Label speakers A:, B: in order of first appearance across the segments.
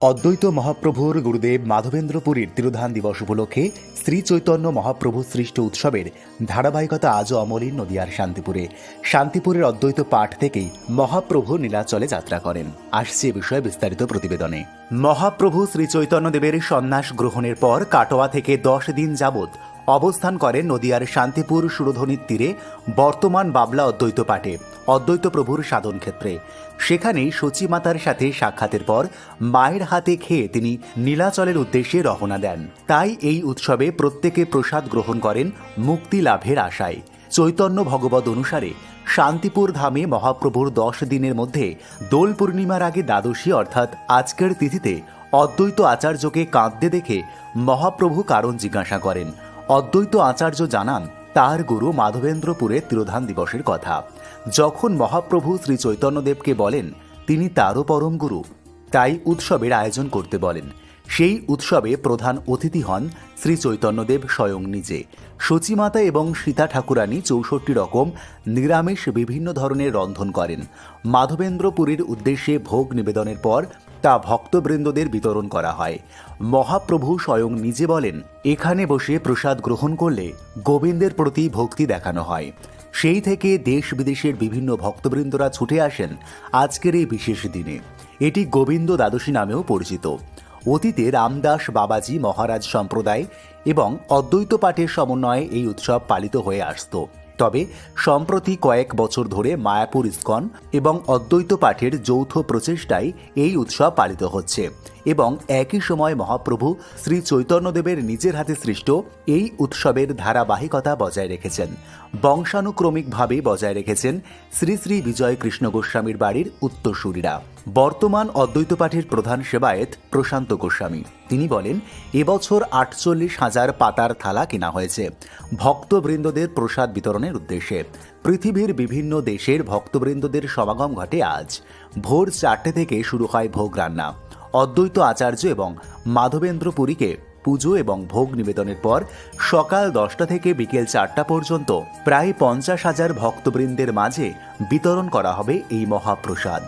A: অদ্বৈত মহাপ্রভুর গুরুদেব মাধবেন্দ্রপুরীর তিরোধান দিবস উপলক্ষে শ্রী চৈতন্য মহাপ্রভু সৃষ্ট উৎসবের ধারাবাহিকতা আজও অমলিন নদিয়ার শান্তিপুরে। শান্তিপুরের অদ্বৈত পাঠ থেকেই মহাপ্রভু নীলাচলে যাত্রা করেন। আসছে এ বিষয়ে বিস্তারিত প্রতিবেদনে। মহাপ্রভু শ্রী চৈতন্যদেবের সন্ন্যাস গ্রহণের পর কাটোয়া থেকে দশ দিন যাবৎ অবস্থান করেন নদিয়ার শান্তিপুর সুরধনির তীরে বর্তমান বাবলা অদ্বৈত পাঠে, অদ্বৈত প্রভুর সাধন ক্ষেত্রে। সেখানেই সচী মাতার সাথে সাক্ষাতের পর মায়ের হাতে খেয়ে তিনি নীলাচলের উদ্দেশ্যে রওনা দেন। তাই এই উৎসবে প্রত্যেকে প্রসাদ গ্রহণ করেন মুক্তি লাভের আশায়। চৈতন্য ভগবত অনুসারে শান্তিপুর ধামে মহাপ্রভুর দশ দিনের মধ্যে দোল পূর্ণিমার আগে দ্বাদশী অর্থাৎ আজকের তিথিতে অদ্বৈত আচার্যকে কাঁদতে দেখে মহাপ্রভু কারণ জিজ্ঞাসা করেন অদ্বৈত আচার্য জানান, তার গুরু মাধবেন্দ্রপুরে তিরোধান দিবসের কথা। যখন মহাপ্রভু শ্রী চৈতন্যদেবকে বলেন, তিনি তারও পরম গুরু তাই উৎসবের আয়োজন করতে বলেন। সেই উৎসবে প্রধান অতিথি হন শ্রী চৈতন্যদেব স্বয়ং নিজে। সচিমাতা এবং সীতা ঠাকুরানী চৌষট্টি রকম নিরামিষ বিভিন্ন ধরনের রন্ধন করেন। মাধবেন্দ্রপুরীর উদ্দেশ্যে ভোগ নিবেদনের পর তা ভক্তবৃন্দদের বিতরণ করা হয়। মহাপ্রভু স্বয়ং নিজে বলেন, এখানে বসে প্রসাদ গ্রহণ করলে গোবিন্দের প্রতি ভক্তি দেখানো হয়। সেই থেকে দেশ বিদেশের বিভিন্ন ভক্তবৃন্দরা ছুটে আসেন আজকের এই বিশেষ দিনে। এটি গোবিন্দ দ্বাদশী নামেও পরিচিত। অতীতে রামদাস বাবাজি মহারাজ সম্প্রদায় এবং অদ্বৈত পাঠের সমন্বয়ে এই উৎসব পালিত হয়ে আসত। তবে সম্প্রতি কয়েক বছর ধরে মায়াপুর ইস্কন এবং অদ্বৈত পাঠের যৌথ প্রচেষ্টায় এই উৎসব পালিত হচ্ছে এবং একই সময় মহাপ্রভু শ্রী চৈতন্যদেবের নিজের হাতে সৃষ্ট এই উৎসবের ধারাবাহিকতা বজায় রেখেছেন। বংশানুক্রমিকভাবে বজায় রেখেছেন শ্রী শ্রী বিজয় কৃষ্ণ গোস্বামীর বাড়ির উত্তরসূরিরা। বর্তমান অদ্বৈত পাঠের প্রধান সেবায়েত প্রশান্ত গোস্বামী। তিনি বলেন এবছর আটচল্লিশ হাজার পাতার থালা কেনা হয়েছে। ভক্তবৃন্দদের প্রসাদ বিতরণের উদ্দেশ্যে। পৃথিবীর বিভিন্ন দেশের ভক্তবৃন্দদের সমাগম ঘটে আজ। ভোর চারটে থেকে শুরু হয় ভোগ রান্না। অদ্বৈত আচার্য এবং মাধবেন্দ্র পুরীকে পুজো এবং ভোগ নিবেদনের পর সকাল দশটা থেকে বিকেল চারটা পর্যন্ত প্রায় পঞ্চাশ হাজার ভক্তবৃন্দের মাঝে বিতরণ করা হবে এই মহাপ্রসাদ।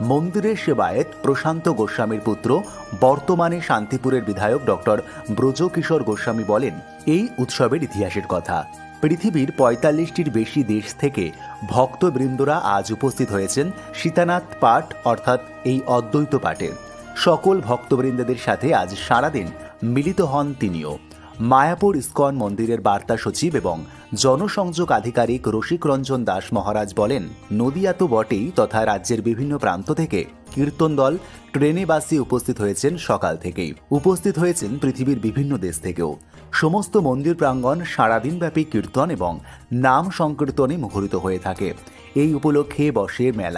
A: মন্দিরের সেবায়েত প্রশান্ত গোস্বামীর পুত্র, বর্তমানে শান্তিপুরের বিধায়ক ডক্টর ব্রজকিশোর গোস্বামী বলেন, এই উৎসবের ইতিহাসের কথা। পৃথিবীর পঁয়তাল্লিশটির বেশি দেশ থেকে ভক্তবৃন্দরা আজ উপস্থিত হয়েছেন সীতানাথ পাঠ, অর্থাৎ এই অদ্বৈত পাঠে। সকল ভক্তবৃন্দদের সাথে আজ সারাদিন মিলিত হন তিনিও। মায়াপুর ইস্কন মন্দিরের বার্তা সচিব এবং জনসংযোগ আধিকারিক রসিক রঞ্জন দাস মহারাজ বলেন, নদিয়া তো বটেই তথা রাজ্যের বিভিন্ন প্রান্ত থেকে কীর্তন দল ট্রেনে বাসে উপস্থিত হয়েছেন সকাল থেকেই। উপস্থিত হয়েছেন পৃথিবীর বিভিন্ন দেশ থেকেও। সমস্ত মন্দির প্রাঙ্গণ সারাদিনব্যাপী কীর্তন এবং নাম সংকীর্তনে মুখরিত হয়ে থাকে। এই উপলক্ষে বসে মেলা।